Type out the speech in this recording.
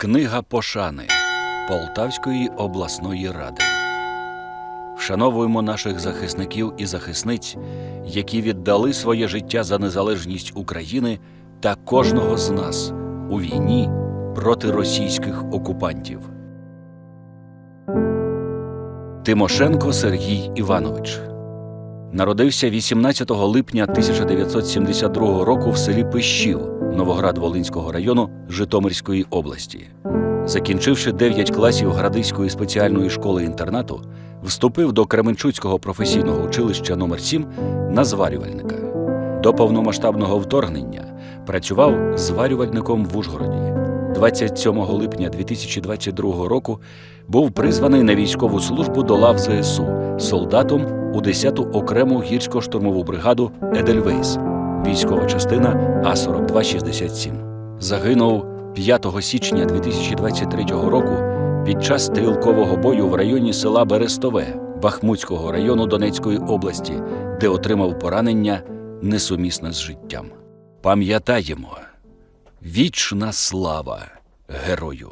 Книга пошани Полтавської обласної ради. Вшановуємо наших захисників і захисниць, які віддали своє життя за незалежність України та кожного з нас у війні проти російських окупантів. Тимошенко Сергій Іванович народився 18 липня 1972 року в селі Пищів Новоград-Волинського району Житомирської області. Закінчивши 9 класів Градиської спеціальної школи інтернату, вступив до Кременчуцького професійного училища номер 7 на зварювальника. До повномасштабного вторгнення працював зварювальником в Ужгороді. 27 липня 2022 року був призваний на військову службу до лав ЗСУ солдатом у 10-ту окрему гірсько-штурмову бригаду Едельвейс, військова частина А-4267. Загинув 5 січня 2023 року під час стрілкового бою в районі села Берестове Бахмутського району Донецької області, де отримав поранення несумісне з життям. Пам'ятаємо, вічна слава герою!